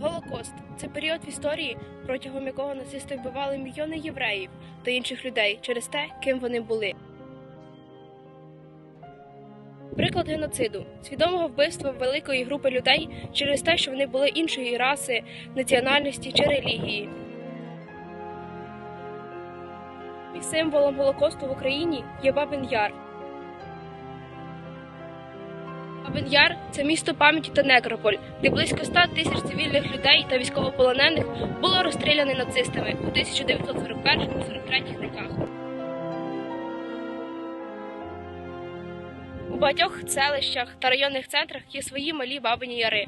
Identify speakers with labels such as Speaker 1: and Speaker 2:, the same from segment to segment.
Speaker 1: Голокост це період в історії, протягом якого нацисти вбивали мільйони євреїв та інших людей через те, ким вони були. Приклад геноциду свідомого вбивства великої групи людей через те, що вони були іншої раси, національності чи релігії. І Символом Голокосту в Україні є Бабин Яр. Бабин Яр це місто пам'яті та некрополь, де близько 100 тисяч цивільних людей та військовополонених було розстріляно нацистами у 1941-43 роках. У багатьох селищах та районних центрах є свої малі бабині яри.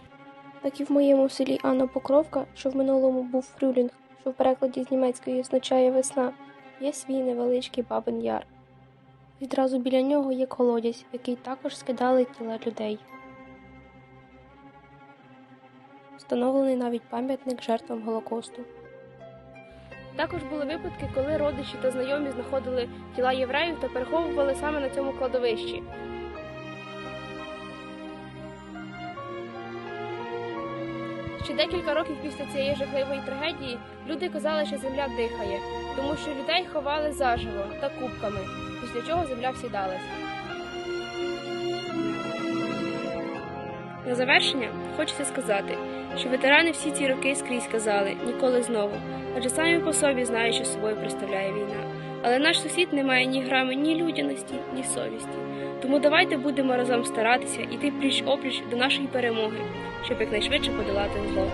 Speaker 2: Так і в моєму селі Анна Покровка, що в минулому був Фрюлінг, що в перекладі з німецької означає весна, є свій невеличкий бабин яр. Відразу біля нього є колодязь, який також скидали тіла людей. Встановлений навіть пам'ятник жертвам Голокосту.
Speaker 1: Також були випадки, коли родичі та знайомі знаходили тіла євреїв та переховували саме на цьому кладовищі. Ще декілька років після цієї жахливої трагедії люди казали, що земля дихає, тому що людей ховали заживо та кубками, після чого земля всідалась. На завершення хочеться сказати, що ветерани всі ці роки скрізь казали ніколи знову, адже самі по собі знають, що собою представляє війна. Але наш сусід не має ні грами ні людяності, ні совісті. Тому давайте будемо разом старатися іти пліч опліч до нашої перемоги, щоб якнайшвидше подолати зло.